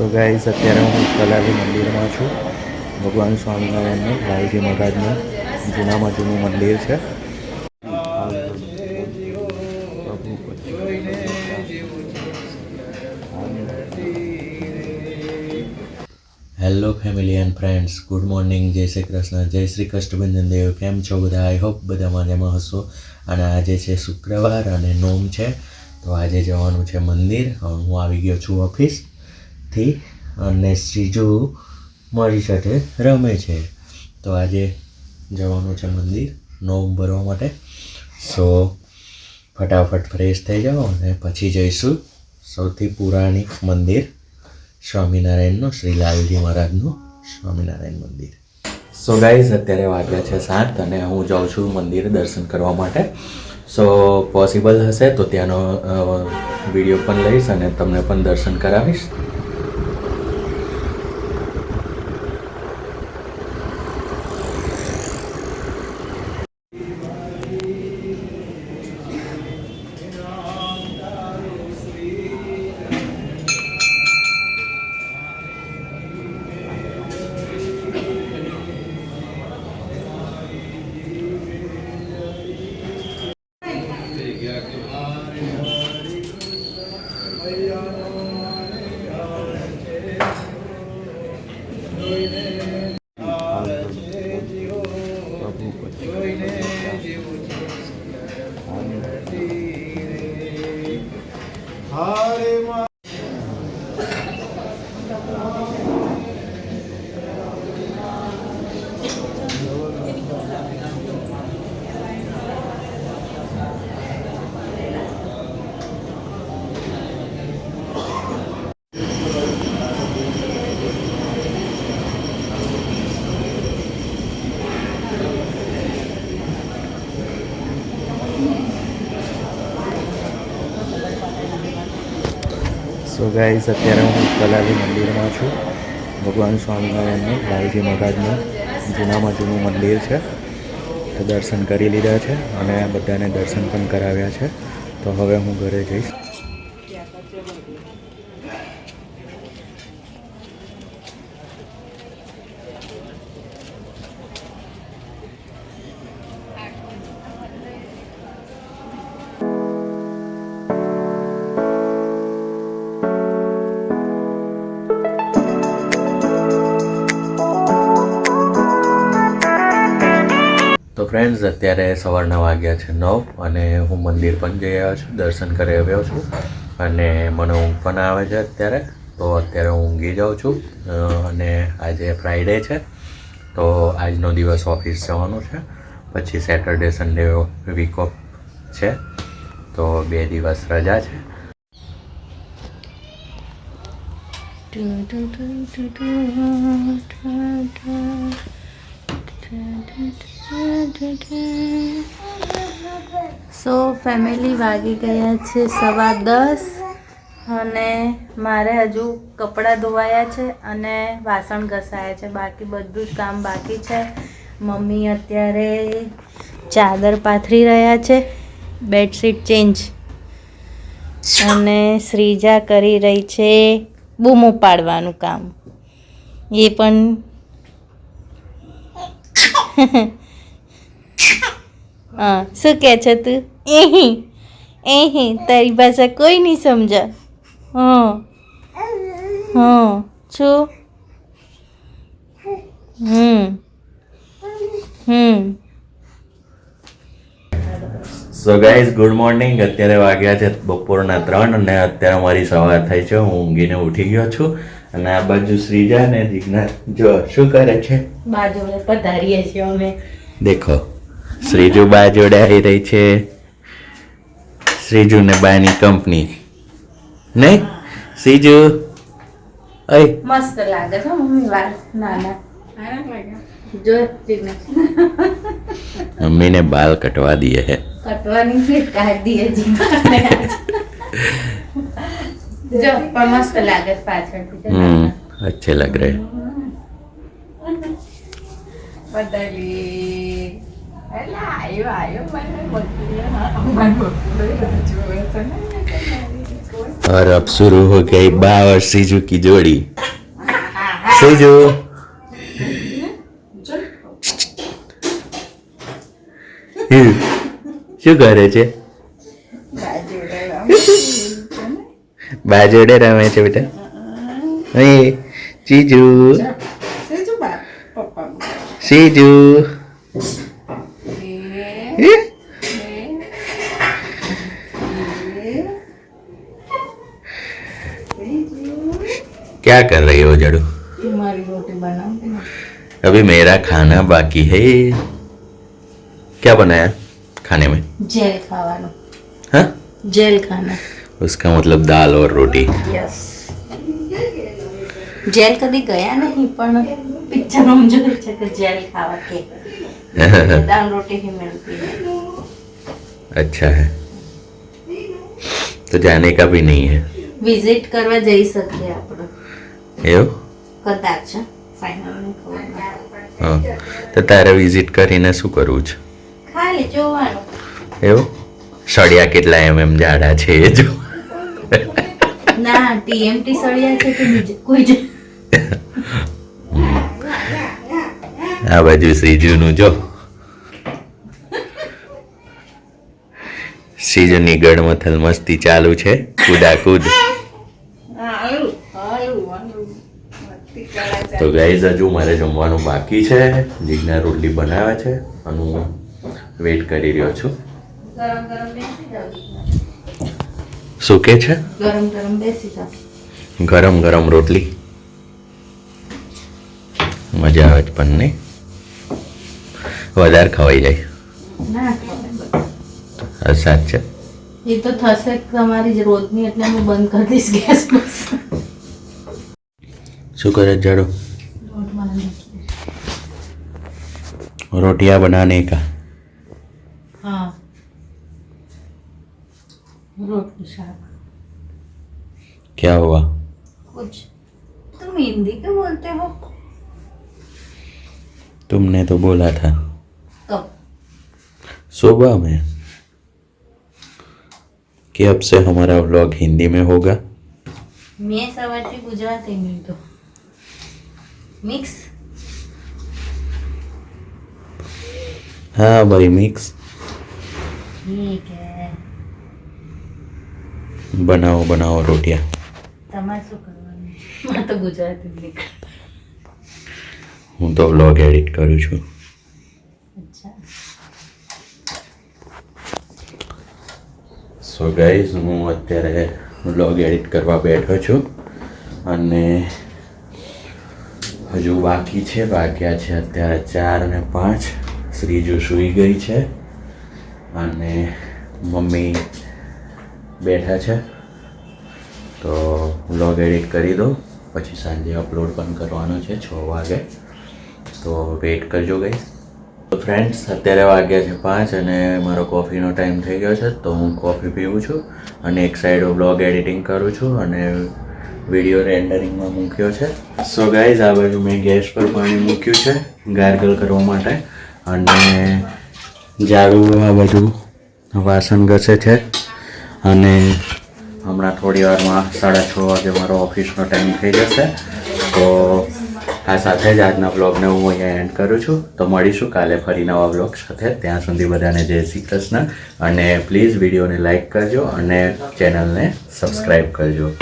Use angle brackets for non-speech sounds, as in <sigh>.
So guys અત્યારે હું કલાલી મંદિરમાં છું. ભગવાન સ્વામિનારાયણનું, ભાઈજી મહારાજનું, જૂનામાં જૂનું મંદિર છે. Hello family and friends good morning જય શ્રી કૃષ્ણ. જય શ્રી કષ્ટભંજન દેવ. કેમ છો બધા? આઈ હોપ બધા મજામાં હશો. અને આજે છે શુક્રવાર અને નોમ છે. તો આજે જવાનું છે મંદિર. હું આવી ગયો છું ઓફિસથી અને શ્રીજુ મારી સાથે રમે છે. તો આજે જવાનું છે મંદિર, નોમ ભરવા માટે. સો ફટાફટ ફ્રેશ થઈ જાઓ અને પછી જઈશું સૌથી પુરાણિક મંદિર, સ્વામિનારાયણનું, શ્રી લાલજી મહારાજનું સ્વામિનારાયણ મંદિર. સો ગાઈઝ, અત્યારે વાગ્યા છે સાત અને હું જાઉં છું મંદિર દર્શન કરવા માટે. સો પોસિબલ હશે તો ત્યાંનો વીડિયો પણ લઈશ અને તમને પણ દર્શન કરાવીશ. हरे मा સો ગાઈઝ અત્યારે હું કલાલી મંદિરમાં છું. ભગવાન સ્વામિનારાયણનું લાલજી મહારાજનું, જૂનામાં જૂનું મંદિર છે. તો દર્શન કરી લીધા છે અને બધાને દર્શન પણ કરાવ્યા છે. તો હવે હું ઘરે જઈશ. ફ્રેન્ડ્સ અત્યારે સવારના વાગ્યા છે નવ અને હું મંદિર પણ જઈ આવ્યો છું દર્શન કરી આવ્યો છું અને મને ઊંઘ પણ આવે છે અત્યારે તો અત્યારે હું ઊંઘી જાઉં છું અને આજે ફ્રાઈડે છે તો આજનો દિવસ ઓફિસ જવાનું છે પછી સેટરડે સન્ડે વીક ઓફ છે તો બે દિવસ રજા છે સો ફેમિલી વાગી ગયા છે સવા દસ અને મારે હજુ કપડાં ધોવાયા છે અને વાસણ ઘસાયા છે. બાકી બધું જ કામ બાકી છે. મમ્મી અત્યારે ચાદર પાથરી રહ્યા છે. બેડશીટ ચેન્જ અને શ્રીજા કરી રહી છે બૂમો પાડવાનું કામ. એ પણ હા શું કહે છે તું? એહી એહી તારી ભાષા કોઈ નહીં સમજા? હં હં છું? હમ હમ. સો ગાઈઝ ગુડ મોર્નિંગ અત્યારે વાગ્યા છે બપોરના ત્રણ અને અત્યારે મારી સવાર થઈ છે. હું ઊંઘીને ઉઠી ગયો છું અને આ બાજુ શ્રીજા ને જીજ્ઞા જો શું કરે છે? બાજુ પધારીએ છીએ અમે. દેખો. શ્રીજુ બા જોડે આવી રહી છે. શ્રીજુ ને બાની કંપની. નહીં? શ્રીજુ? અય. મસ્ત લાગે છે મમ્મી વાળ નાના જો મમ્મીને બાલ કટવા દીએ હે. કટવાની છે કાઢ દઈએ જી જો પણ મસ્ત લાગે પાછળ હમ અચ્છે લગ. રહે બદલી. એલા આવ્યો આવ્યો મને બકરી મને બકરી જોવે છે ને और अब शुरू हो गई बा और सीजू की जोड़ी सीजू શું કરે છે બા જોડે રમે છે બેટા અહીં જીજુ સેજુ બા પપ્પા સીજુ હે? क्या कर रही हो जड़ू મારી રોટી બનાવ अभी मेरा खाना बाकी है क्या बनाया खाने में જેલ ખાવાનું हाँ જેલ ખાના उसका मतलब दाल और रोटी યસ જેલ કદી ગયા નહીં પણ પિક્ચરમાં જોયું છે કે જેલ ખાવા કે <laughs> દાલ રોટી ही मिलती है अच्छा है तो जाने का भी नहीं है વિઝિટ કરવા જઈ શકીએ આપણે એવું કદાચ ફાઇનલ નહીં ખબર નથી. હા તો તારે વિઝિટ કરીને શું કરવું છે ખાલી જોવાનું એવું સળિયા કેટલા એમ એમ જાડા છે એ જો ના ટીએમટી સળિયા છે કે બીજે કોઈ આ બાજુ શ્રીજુનું જો. શ્રીજુની ગળમથલ મસ્તી ચાલુ છે. કુદાકુદ તો ગાઈઝ હજુ મારે જમવાનું બાકી છે. જીજના રોટલી બનાવે છે. અને હું વેઇટ કરી રહ્યો છું. શું કે છે? ગરમ ગરમ ગરમ ગરમ રોટલી. મજા આવે જ પણ નહીં. વધારે ખવાઈ જાય ના ખવાય બધું. આ સાચ છે એ તો થશે જ તમારી જ રોજની એટલે હું બંધ કરી દઈશ ગેસ બસ શું કરે છે જાડો લોટ બાંધી. रोटियां बनाने का हाँ रोटी शाक क्या हुआ कुछ तुम हिंदी क्यों बोलते हो तुमने तो बोला था कब सुबह में कि अब से हमारा व्लॉग हिंदी में होगा મેં સવારથી ગુજરાતી નહીં તો મિક્સ हाँ भाई मिक्स ઠીક હે बनाओ बनाओ रोटियां તમારે શું કરવાનું મારે તો ગુજરાતી જ નીકળે હું તો વ્લોગ એડિટ કરું છું સો ગાઈઝ હું અત્યારે વ્લોગ એડિટ કરવા બેઠો છું અને હજુ બાકી છે વાગ્યા છે અત્યારે ચાર ને પાંચ. શ્રીજુ સૂઈ ગઈ છે અને મમ્મી બેઠા છે. તો વ્લોગ એડિટ કરી દો, પછી સાંજે અપલોડ પણ કરવાનો છે, છ વાગે. તો વેઇટ કરજો ગઈ ફ્રેન્ડ્સ અત્યારે વાગ્યા છે પાંચ અને મારો કોફીનો ટાઈમ થઈ ગયો છે, તો હું કોફી પીવું છું અને એક સાઈડ બ્લોગ એડિટિંગ કરું છું અને વીડિયો રેન્ડરિંગમાં મૂક્યો છે. સો ગાઈઝ આ બાજુ મેં ગેસ પર પાણી મૂક્યું છે, ગાર્ગલ કરવા માટે. અને ઝાડુ આ બધું વાસણ ઘસે છે. અને હમણાં થોડી વારમાં સાડા છ વાગે મારો ઓફિસનો ટાઈમ થઈ જશે. તો આ સાથે જ આજના બ્લોગને હું અહીંયા એન્ડ કરું છું. તો મળીશું કાલે ફરી નવા બ્લોગ સાથે. ત્યાં સુધી બધાને જય શ્રી કૃષ્ણ. અને પ્લીઝ વિડીયોને લાઇક કરજો અને ચેનલને સબસ્ક્રાઈબ કરજો.